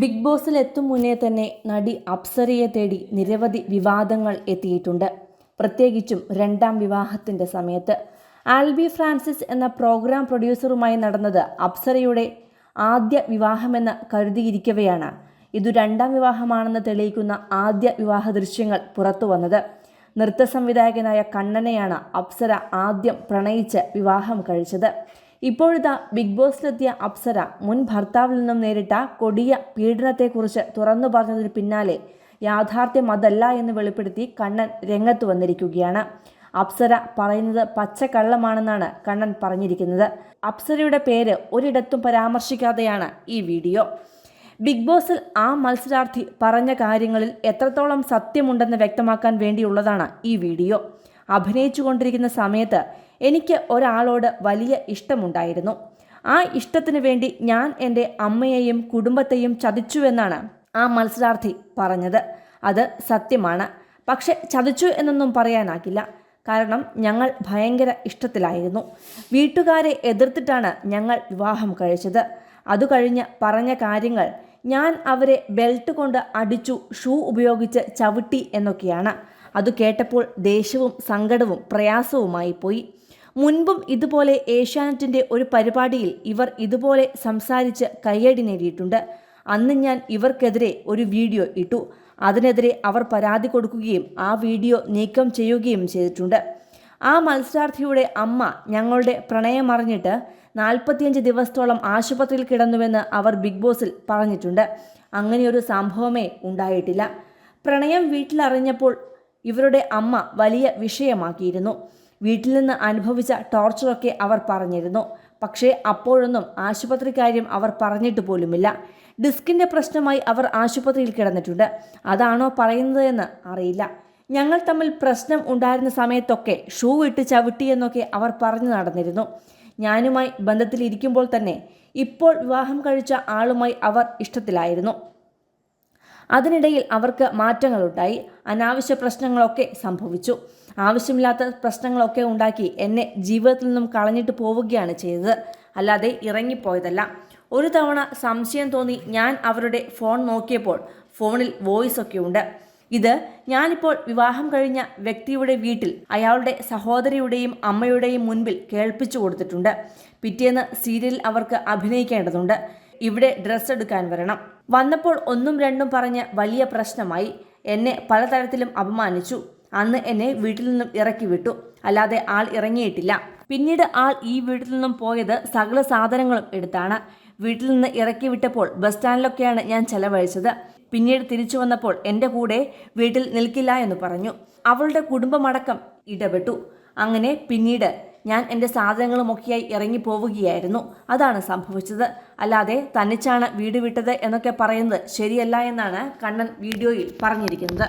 Big ബോസിൽ എത്തും മുന്നേ തന്നെ നടി അപ്സരയെ തേടി നിരവധി വിവാദങ്ങൾ എത്തിയിട്ടുണ്ട്. പ്രത്യേകിച്ചും രണ്ടാം വിവാഹത്തിന്റെ സമയത്ത്. ആൽബി ഫ്രാൻസിസ് എന്ന പ്രോഗ്രാം പ്രൊഡ്യൂസറുമായി നടന്നത് അപ്സരയുടെ ആദ്യ വിവാഹമെന്ന് കരുതിയിരിക്കവെയാണ്. ഇതു രണ്ടാം വിവാഹമാണെന്ന് തെളിയിക്കുന്ന ആദ്യ വിവാഹ ദൃശ്യങ്ങൾ പുറത്തു വന്നത്. നൃത്ത സംവിധായകനായ കണ്ണനെയാണ് അപ്സര ആദ്യം പ്രണയിച്ച് വിവാഹം കഴിച്ചത്. ഇപ്പോഴിതാ ബിഗ് ബോസിലെത്തിയ അപ്സര മുൻ ഭർത്താവിൽ നിന്നും നേരിട്ട കൊടിയ പീഡനത്തെക്കുറിച്ച് തുറന്നു പറഞ്ഞതിന് പിന്നാലെ യാഥാർത്ഥ്യം അതല്ല എന്ന് വെളിപ്പെടുത്തി കണ്ണൻ രംഗത്ത് വന്നിരിക്കുകയാണ്. അപ്സര പറയുന്നത് പച്ചക്കള്ളമാണെന്നാണ് കണ്ണൻ പറഞ്ഞിരിക്കുന്നത്. അപ്സരയുടെ പേര് ഒരിടത്തും പരാമർശിക്കാതെയാണ് ഈ വീഡിയോ. ബിഗ് ബോസിൽ ആ മത്സരാർത്ഥി പറഞ്ഞ കാര്യങ്ങളിൽ എത്രത്തോളം സത്യമുണ്ടെന്ന് വ്യക്തമാക്കാൻ വേണ്ടിയുള്ളതാണ് ഈ വീഡിയോ. അഭിനയിച്ചുകൊണ്ടിരിക്കുന്ന സമയത്ത് എനിക്ക് ഒരാളോട് വലിയ ഇഷ്ടമുണ്ടായിരുന്നു. ആ ഇഷ്ടത്തിന് വേണ്ടി ഞാൻ എന്റെ അമ്മയെയും കുടുംബത്തെയും ചതിച്ചുവെന്നാണ് ആ മത്സരാർത്ഥി പറഞ്ഞത്. അത് സത്യമാണ്. പക്ഷെ ചതിച്ചു എന്നൊന്നും പറയാനാകില്ല. കാരണം ഞങ്ങൾ ഭയങ്കര ഇഷ്ടത്തിലായിരുന്നു. വീട്ടുകാരെ എതിർത്തിട്ടാണ് ഞങ്ങൾ വിവാഹം കഴിച്ചത്. അത് കഴിഞ്ഞ് പറഞ്ഞ കാര്യങ്ങൾ ഞാൻ അവരെ ബെൽറ്റ് കൊണ്ട് അടിച്ചു ഷൂ ഉപയോഗിച്ച് ചവിട്ടി എന്നൊക്കെയാണ്. അത് കേട്ടപ്പോൾ ദേഷ്യവും സങ്കടവും പ്രയാസവുമായി പോയി. മുൻപും ഇതുപോലെ ഏഷ്യാനെറ്റിന്റെ ഒരു പരിപാടിയിൽ ഇവർ ഇതുപോലെ സംസാരിച്ച് കയ്യടി നേടിയിട്ടുണ്ട്. അന്ന് ഞാൻ ഇവർക്കെതിരെ ഒരു വീഡിയോ ഇട്ടു. അതിനെതിരെ അവർ പരാതി കൊടുക്കുകയും ആ വീഡിയോ നീക്കം ചെയ്യുകയും ചെയ്തിട്ടുണ്ട്. ആ മത്സരാർത്ഥിയുടെ അമ്മ ഞങ്ങളുടെ പ്രണയം അറിഞ്ഞിട്ട് നാൽപ്പത്തിയഞ്ച് ദിവസത്തോളം ആശുപത്രിയിൽ കിടന്നുവെന്ന് അവർ ബിഗ് ബോസിൽ പറഞ്ഞിട്ടുണ്ട്. അങ്ങനെയൊരു സംഭവമേ ഉണ്ടായിട്ടില്ല. പ്രണയം വീട്ടിലറിഞ്ഞപ്പോൾ ഇവരുടെ അമ്മ വലിയ വിഷയമാക്കിയിരുന്നു. വീട്ടിൽ നിന്ന് അനുഭവിച്ച ടോർച്ചറൊക്കെ അവർ പറഞ്ഞിരുന്നു. പക്ഷേ അപ്പോഴൊന്നും ആശുപത്രി കാര്യം അവർ പറഞ്ഞിട്ട് പോലുമില്ല. ഡിസ്കിന്റെ പ്രശ്നമായി അവർ ആശുപത്രിയിൽ കിടന്നിട്ടുണ്ട്. അതാണോ പറയുന്നതെന്ന് അറിയില്ല. ഞങ്ങൾ തമ്മിൽ പ്രശ്നം ഉണ്ടായിരുന്ന സമയത്തൊക്കെ ഷൂ ഇട്ട് ചവിട്ടിയെന്നൊക്കെ അവർ പറഞ്ഞു നടന്നിരുന്നു. ഞാനുമായി ബന്ധത്തിലിരിക്കുമ്പോൾ തന്നെ ഇപ്പോൾ വിവാഹം കഴിച്ച ആളുമായി അവർ ഇഷ്ടത്തിലായിരുന്നു. അതിനിടയിൽ അവർക്ക് മാറ്റങ്ങളുണ്ടായി. അനാവശ്യ പ്രശ്നങ്ങളൊക്കെ സംഭവിച്ചു. ആവശ്യമില്ലാത്ത പ്രശ്നങ്ങളൊക്കെ ഉണ്ടാക്കി എന്നെ ജീവിതത്തിൽ നിന്നും കളഞ്ഞിട്ട് പോവുകയാണ് ചെയ്തത്. അല്ലാതെ ഇറങ്ങിപ്പോയതല്ല. ഒരു തവണ സംശയം തോന്നി ഞാൻ അവരുടെ ഫോൺ നോക്കിയപ്പോൾ ഫോണിൽ വോയിസ് ഒക്കെ ഉണ്ട്. ഇത് ഞാനിപ്പോൾ വിവാഹം കഴിഞ്ഞ വ്യക്തിയുടെ വീട്ടിൽ അയാളുടെ സഹോദരിയുടെയും അമ്മയുടെയും മുൻപിൽ കേൾപ്പിച്ചു കൊടുത്തിട്ടുണ്ട്. പിറ്റേന്ന് സീരിയലിൽ അവർക്ക് അഭിനയിക്കേണ്ടതുണ്ട്. ഇവിടെ ഡ്രസ്സ് എടുക്കാൻ വരണം. വന്നപ്പോൾ ഒന്നും രണ്ടും പറഞ്ഞ് വലിയ പ്രശ്നമായി. എന്നെ പലതരത്തിലും അപമാനിച്ചു. അന്ന് എന്നെ വീട്ടിൽ നിന്നും ഇറക്കി വിട്ടു. അല്ലാതെ ആൾ ഇറങ്ങിയിട്ടില്ല. പിന്നീട് ആൾ ഈ വീട്ടിൽ നിന്നും പോയത് സകല സാധനങ്ങളും എടുത്താണ്. വീട്ടിൽ നിന്ന് ഇറക്കി വിട്ടപ്പോൾ ബസ് സ്റ്റാൻഡിലൊക്കെയാണ് ഞാൻ ചെലവഴിച്ചത്. പിന്നീട് തിരിച്ചു വന്നപ്പോൾ എന്റെ കൂടെ വീട്ടിൽ നിൽക്കില്ല എന്ന് പറഞ്ഞു. അവളുടെ കുടുംബമടക്കം ഇടപെട്ടു. അങ്ങനെ പിന്നീട് ഞാൻ എന്റെ സാധനങ്ങളുമൊക്കെയായി ഇറങ്ങി പോവുകയായിരുന്നു. അതാണ് സംഭവിച്ചത്. അല്ലാതെ തന്നിച്ചാണ് വീട് വിട്ടത് എന്നൊക്കെ പറയുന്നത് ശരിയല്ല എന്നാണ് കണ്ണൻ വീഡിയോയിൽ പറഞ്ഞിരിക്കുന്നത്.